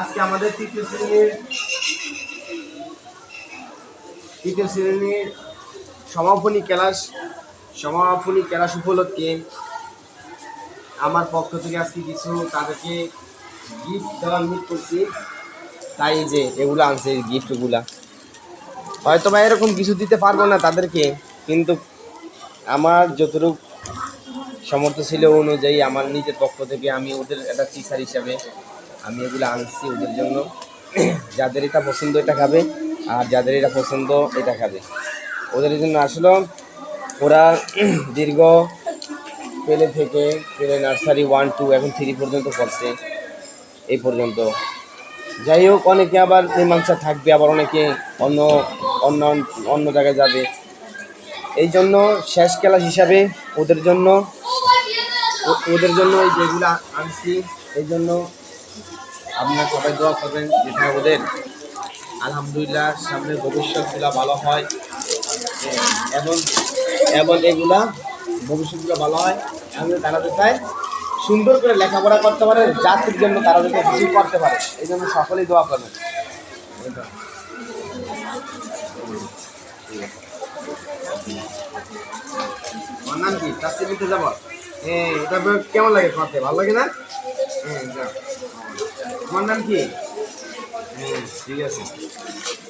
আজকে আমাদের তৃতীয় শ্রেণির তৃতীয় শ্রেণির সমাপনী ক্লাস সমাপনী ক্লাস উপলক্ষে আমার পক্ষ থেকে আজকে কিছু তাদেরকে গিফট দেওয়ার মিট করছি। তাই যে এগুলো আনছে গিফটগুলা হয়তো বা এরকম কিছু দিতে পারব না তাদেরকে, কিন্তু আমার যতটুকু সমর্থ ছিল অনুযায়ী আমার নিজের পক্ষ থেকে আমি ওদের একটা টিচার হিসাবে আমি এগুলো আনছি ওদের জন্য। যাদের এটা পছন্দ এটা খাবে, আর যাদের এটা পছন্দ এটা খাবে। ওদের জন্য আসলো, ওরা দীর্ঘ পেলে থেকে পেলে নার্সারি ওয়ান, টু, এখন থ্রি পর্যন্ত পড়ছে এই পর্যন্ত। যাই হোক, অনেকে আবার এই মীমাংসা থাকবে, আবার অনেকে অন্য অন্য অন্য জায়গায় যাবে। এই জন্য শেষ ক্লাস হিসাবে ওদের জন্য ওদের জন্য এই যেগুলো আনছি, এই জন্য আপনারা সবাই দোয়া করবেন যেটা ওদের আলহামদুলিল্লাহ সামনে ভবিষ্যৎগুলো ভালো হয়। এবং এবং এগুলা ভবিষ্যৎগুলো ভালো হয়। এবং তারা চায় সুন্দর করে লেখাপড়া করতে পারে, জাতির জন্য তারা যাতে কিছু করতে পারে, এই জন্য সকলেই দোয়া করবেন। নাম কি? চাকরি নিতে যাব এটা কেমন লাগে খাতে ভালো লাগে না। তোমার নাম কি? হ্যাঁ ঠিক আছে।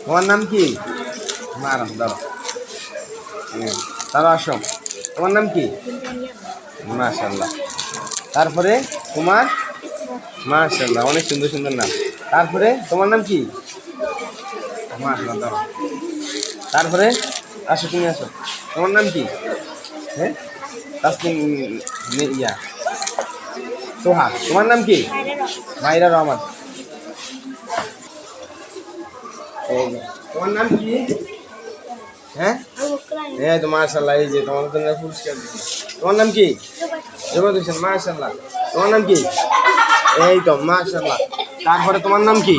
তোমার নাম কি? মারাম দাঁড়া হ্যাঁ তারা আসো। তোমার নাম কি? মাশাল্লাহ তারপরে তোমার? মাশাল্লাহ অনেক সুন্দর সুন্দর নাম। তারপরে তোমার নাম কি? মাশাল্লাহ দাঁড়াও। তারপরে আসো তুমি আসো। তোমার নাম কি? হ্যাঁ? তাসলিম ইয়া। সোহা, তোমার নাম কি? মাইরা রহমান। তোমার নাম কি? হ্যাঁ? হ্যাঁ তো মাশাল্লাহ এই যে তোমার জন্য পুরস্কার তোমার নাম কি? জবাদ হোসেন মাশাল্লাহ তোমার নাম কি? এই তো মাশাল্লাহ তারপরে তোমার নাম কি?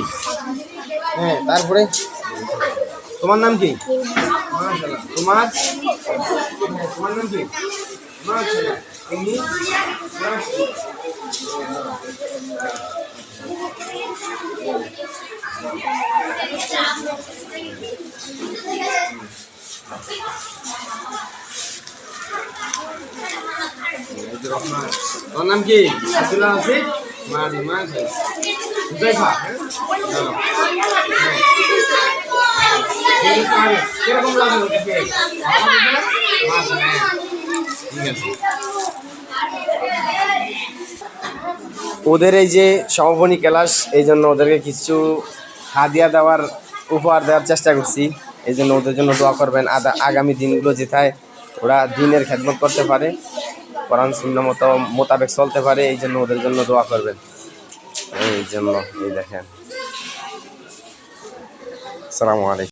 হ্যাঁ তারপরে? তোমার নাম কি? মাশাল্লাহ তোমার? তোমার নাম কি? তোমার নাম কি? আব্দুল্লাহ আসিফ মারি মাঝে হুজাইফা চলো হ্যাঁ। আছে, কীরকম লাগল ওদের এই যে সমাপনী ক্লাস, এই জন্য ওদেরকে কিছু হাদিয়া দেওয়ার, উপহার দেওয়ার চেষ্টা করছি। এই জন্য ওদের জন্য দোয়া করবেন, আদা, আগামী দিনগুলো যেথায় ওরা দিনের খেদমত করতে পারে, কোরআন শূন্য মতো, মোতাবেক চলতে পারে, এই জন্য ওদের জন্য দোয়া করবেন। এই জন্য, এই দেখেন। আসসালামু আলাইকুম।